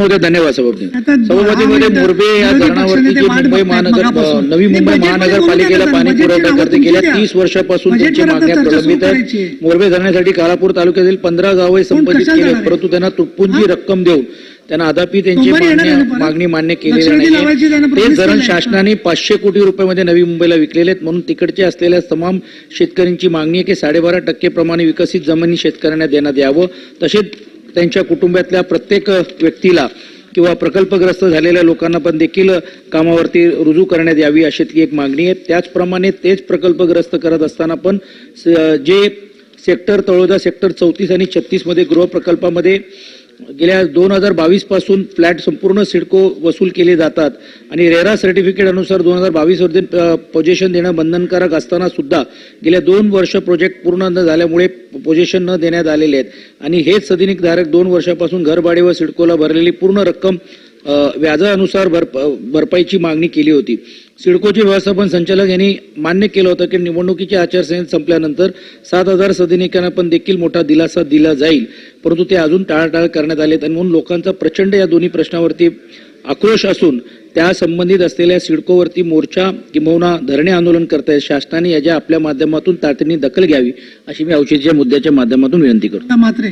धन्यवाद सभापती सभापतीमध्ये मोरबे या धरणावरती जी मुंबई महानगर. नवी ते मुंबई महानगरपालिकेला पाणी पुरवठा करते गेल्या तीस. वर्षापासून त्यांची मागण्या प्रलंबित करायची आहे आहे. मोरबे धरणासाठी कालापूर तालुक्यातील पंधरा गावे कशाला केली? परंतु त्यांना तुटपुंजी रक्कम देऊन त्यांना अदापी त्यांची? मागणी मान्य नाही ते धरण. शासनाने पाचशे कोटी रुपयामध्ये नवी मुंबईला विकलेले आहेत म्हणून तिकडचे असलेल्या तमाम शेतकऱ्यांची मागणी आहे की साडेबारा टक्के प्रमाणे विकसित जमिनी शेतकऱ्यांना देण्यात यावं तसेच त्यांच्या कुटुंबातल्या प्रत्येक व्यक्तीला किंवा प्रकल्पग्रस्त झालेल्या लोकांना पण देखील कामावरती रुजू करण्यात यावी अशी ती एक मागणी आहे. त्याचप्रमाणे तेच प्रकल्पग्रस्त करत असताना पण स- जे सेक्टर तळोदा सेक्टर चौतीस आणि छत्तीसमध्ये गृहप्रकल्पामध्ये गृह प्रकल्पामध्ये गेल्या दोन हजार बावीसपासून फ्लॅट संपूर्ण सिडको वसूल केले जातात आणि रेरा सर्टिफिकेट अनुसार दोन हजार बावीस वरती पोजेशन देणं बंधनकारक असताना सुद्धा गेल्या दोन वर्ष प्रोजेक्ट पूर्ण न झाल्यामुळे पोजेशन न देण्यात आलेले आहेत. आणि हेच सदिनिक धारक दोन वर्षापासून घरभाडे व सिडकोला भरलेली पूर्ण रक्कम व्याजानुसार भरप भरपाईची मागणी केली होती. सिडकोचे व्यवस्थापन संचालक यांनी मान्य केलं होतं की निवडणुकीची आचारसंहिता संपल्यानंतर सात हजार सदनिकांना पण देखील मोठा दिलासा दिला जाईल. परंतु ते अजून टाळाटाळ करण्यात आलेत आणि म्हणून लोकांचा प्रचंड या दोन्ही प्रश्नावरती आक्रोश असून त्या संबंधित असलेल्या सिडकोवरती मोर्चा किंबहुना धरणे आंदोलन करतायत. शासनाने याच्या आपल्या माध्यमातून तातडीने दखल घ्यावी अशी मी औषधीच्या मुद्द्याच्या माध्यमातून विनंती करतो. मात्र.